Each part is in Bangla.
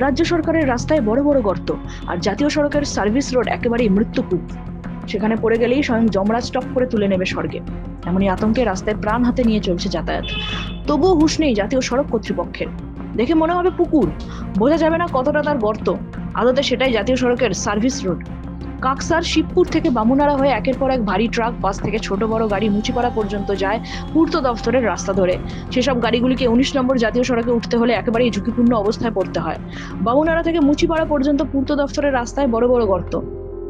রাজ্য সরকারের রাস্তায় বড় বড় গর্ত আর জাতীয় সড়কের সার্ভিস রোড একেবারেই মৃত্যুকূপ। সেখানে পড়ে গেলেই স্বয়ং যমরাজ টপ করে তুলে নেবে স্বর্গে। এমনই আতঙ্কে রাস্তায় প্রাণ হাতে নিয়ে চলছে যাতায়াত। তবুও হুশ নেই জাতীয় সড়ক কর্তৃপক্ষের। দেখে মনে হবে পুকুর। বোঝা যাবে না কতটা তার গর্ত। আদতে সেটাই জাতীয় সড়কের সার্ভিস রোড। কাকসার শিবপুর থেকে বামুনারা হয়ে একের পর এক ভারী ট্রাক, বাস থেকে ছোট বড় গাড়ি মুচিপাড়া পর্যন্ত যায় পূর্ত দফতরের রাস্তা ধরে। সেসব গাড়িগুলিকে উনিশ নম্বর জাতীয় সড়কে উঠতে হলে একেবারেই ঝুঁকিপূর্ণ অবস্থায় পড়তে হয়। বামুনারা থেকে মুচিপাড়া পর্যন্ত পূর্ত দফতরের রাস্তায় বড় বড় গর্ত।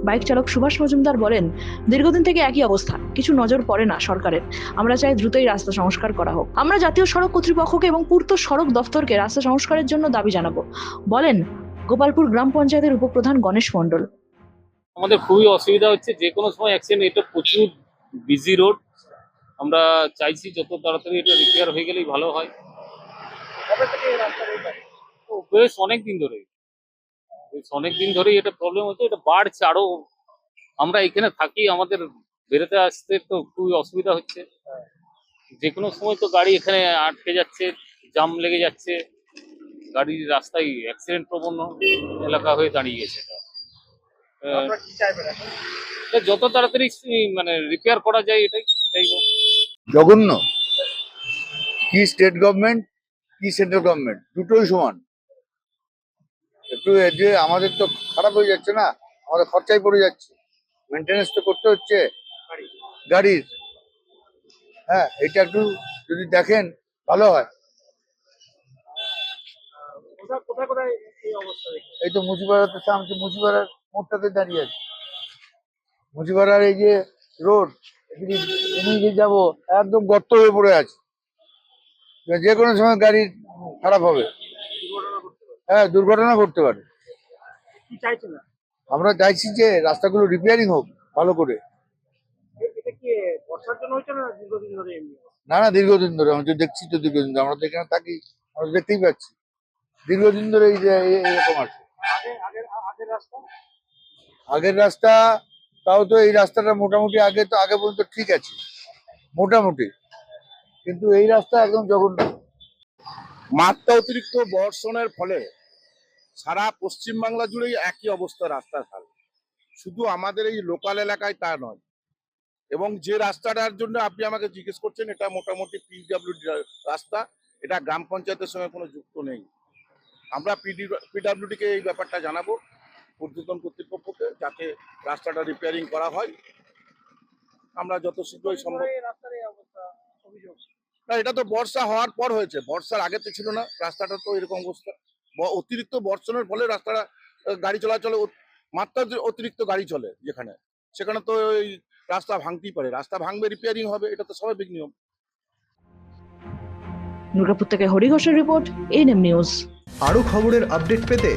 বাইক চালক সুভাষ মজুমদার বলেন, দীর্ঘদিন থেকে একই অবস্থা, কিছু নজর পড়ে না সরকারের। আমরা চাই দ্রুতই রাস্তা সংস্কার করা হোক। আমরা জাতীয় সড়ক কর্তৃপক্ষকে এবং পূর্ত সড়ক দফতরকে রাস্তা সংস্কারের জন্য দাবি জানাব। বলেন, গোপালপুর গ্রাম পঞ্চায়েতের উপপ্রধান গণেশ মণ্ডল। আমাদের খুবই অসুবিধা হচ্ছে যে কোনো সময় অ্যাক্সিডেন্ট এটা প্রচুর বিজি রোড আমরা চাইছি যত তাড়াতাড়ি এটা রিপেয়ার হয়ে গেলেই ভালো হয়। বেশ অনেক দিন ধরে বেশ অনেক দিন ধরেই এটা প্রবলেম হচ্ছে এটা বাড়ছে আরও। আমরা এখানে থাকি আমাদের বেরোতে আসতে তো খুবই অসুবিধা হচ্ছে। যে কোনো সময় তো গাড়ি এখানে আটকে যাচ্ছে জাম লেগে যাচ্ছে। গাড়ির রাস্তায় অ্যাক্সিডেন্ট প্রবণ এলাকা হয়ে দাঁড়িয়ে গেছে। এটা আহ, এটা যত তাড়াতাড়ি মানে রিপেয়ার করা যায় এটাই চাইব। জঘন্য। কি স্টেট গভর্নমেন্ট কি সেন্ট্রাল গভর্নমেন্ট দুটোই সমান। একটু এ যে আমাদের তো খারাপ হয়ে যাচ্ছে না আমাদের খরচায় পড়ে যাচ্ছে। মেনটেনেন্স তো করতে হচ্ছে। গাড়ির হ্যাঁ এটা একটু যদি দেখেন ভালো হয়। এই তো সামনে মুচিপাড়ার মোড়টাতে দাঁড়িয়ে আছে। মুচিপাড়ার এই যে রোড এদিকে যাব একদম গর্ত হয়ে পড়ে আছে। যে কোনো সময় গাড়ি খারাপ হবে। হ্যাঁ দুর্ঘটনা ঘটতে পারে। আমরা চাইছি যে রাস্তাগুলো রিপেয়ারিং হোক ভালো করে। না না দীর্ঘদিন ধরে আমি তো দেখছি তো দীর্ঘদিন ধরে। আমরা তো এখানে থাকি আমরা দেখতেই পাচ্ছি। দীর্ঘদিন ধরে এই যে এরকম আছে। আগের রাস্তা, তাও তো এই রাস্তাটা মোটামুটি আগে তো, আগে পর্যন্ত ঠিক আছে, মোটামুটি। কিন্তু এই রাস্তা একদম জঘন্য। মাত্রা অতিরিক্ত বর্ষণের ফলে সারা পশ্চিমবাংলা জুড়েই একই অবস্থা রাস্তার হাল শুধু আমাদের এই লোকাল এলাকায় তা নয়, এবং যে রাস্তাটার জন্য আপনি আমাকে জিজ্ঞেস করছেন, এটা মোটামুটি পিডব্লিউ রাস্তা, এটা গ্রাম পঞ্চায়েতের সঙ্গে কোনো যুক্ত নেই। আমরা পিডব্লিউডিকে এই ব্যাপারটা জানাব। ঊর্ধ্বতন কর্তৃপক্ষকে যাতে রাস্তাটা রিপেয়ারিং করা হয়। আমরা যত শীঘ্রই সম্ভব না এটা তো বর্ষা হওয়ার পর হয়েছে। বর্ষার আগে তো ছিল না। রাস্তাটা তো এরকম অবস্থা। ব- অতিরিক্ত বর্ষণের ফলে রাস্তাটা গাড়ি চলাচলে মাত্রা অতিরিক্ত গাড়ি চলে যেখানে। সেখানে তো ওই রাস্তা ভাঙতেই পারে। রাস্তা ভাঙবে রিপেয়ারিং হবে এটা তো স্বাভাবিক নিয়ম। দুর্গাপুর থেকে হরি ঘোষের রিপোর্ট এনএম নিউজ আরও খবরের আপডেট পেতে